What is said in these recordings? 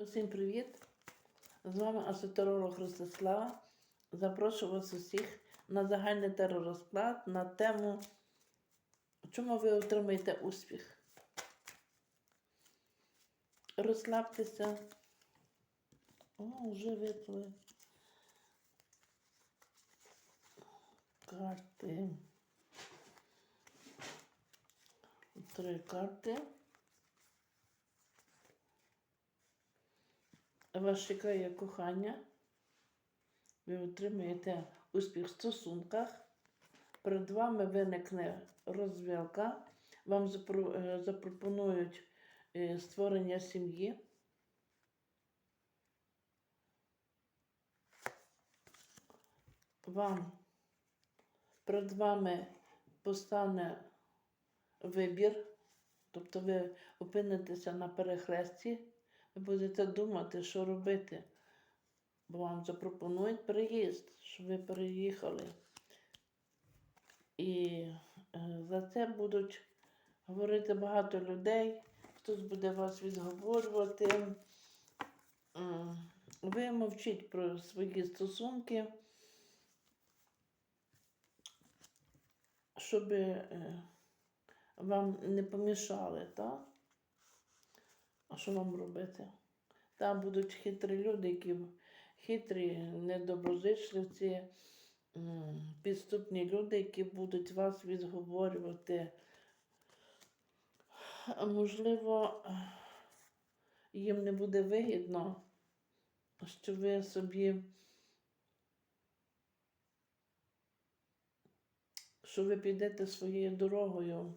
Усім привіт! З вами асотеролог Ростислава. Запрошую вас усіх на загальний теророзклад на тему, чому ви отримаєте успіх. Розслабтеся. О, вже випали карти. Три карти. Вас чекає кохання. Ви отримаєте успіх в стосунках. Перед вами виникне розвілка. Вам е, запропонують е, створення сім'ї. Вам перед вами постане вибір, тобто ви опинитеся на перехресті, ви будете думати, що робити, бо вам запропонують переїзд, щоб ви переїхали. І е, за це будуть говорити багато людей, хтось буде вас відговорювати. Ви мовчіть про свої стосунки, щоб е, вам не помішали, так? Що вам робити? Там будуть хитрі люди, які хитрі, недоброзичливці, підступні люди, які будуть вас відговорювати. Можливо, їм не буде вигідно, що ви собі, що ви підете своєю дорогою.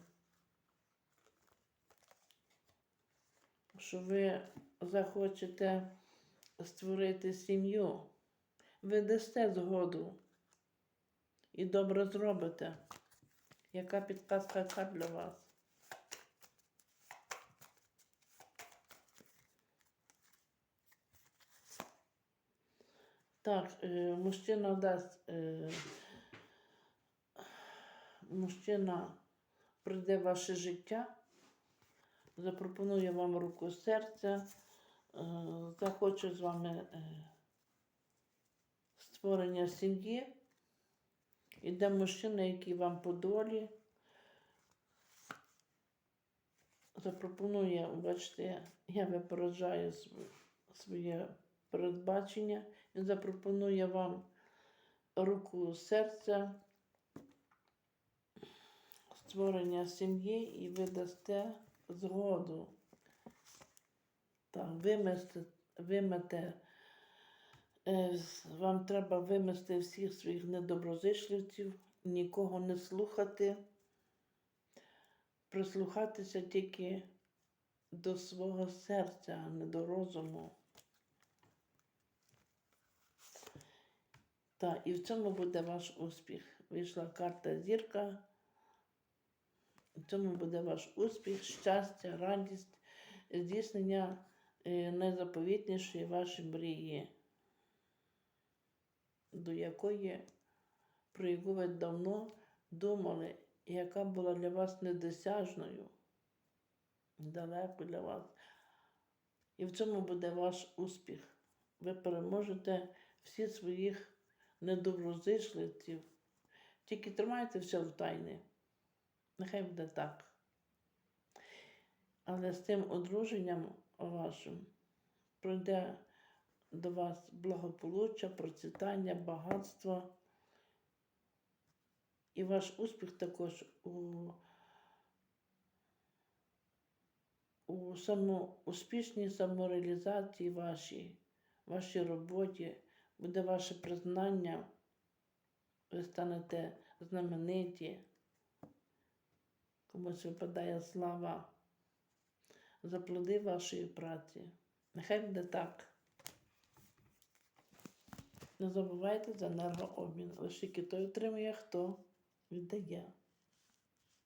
Що ви захочете створити сім'ю, ви дасте згоду і добре зробите. Яка підказка яка для вас? Так, е, мужчина дасть. Е, мужчина прийде в ваше життя запропонує вам руку серця, е, захоче з вами е, створення сім'ї. Іде мужчина, який вам по долі. Запропонує, бачите, я випереджаю своє передбачення. Він запропонує вам руку серця, створення сім'ї і ви дасте згоду. Так, вимести, вимете, е, вам треба вимести всіх своїх недоброзичливців, нікого не слухати, прислухатися тільки до свого серця, а не до розуму. Так, і в цьому буде ваш успіх. Вийшла карта зірка. В цьому буде ваш успіх, щастя, радість, здійснення е, найзаповітнішої вашої мрії, до якої, про яку ви давно думали, яка була для вас недосяжною, далеко для вас. І в цьому буде ваш успіх. Ви переможете всі своїх недоброзичливців. Тільки тримайте все в тайні. Нехай буде так. Але з тим одруженням вашим прийде до вас благополуччя, процвітання, багатство. І ваш успіх також у, у само, успішній самореалізації вашій, вашій роботі, буде ваше признання, ви станете знамениті комусь випадає слава за плоди вашої праці. Нехай буде так. Не забувайте за енергообмін. Лише той отримує, хто віддає.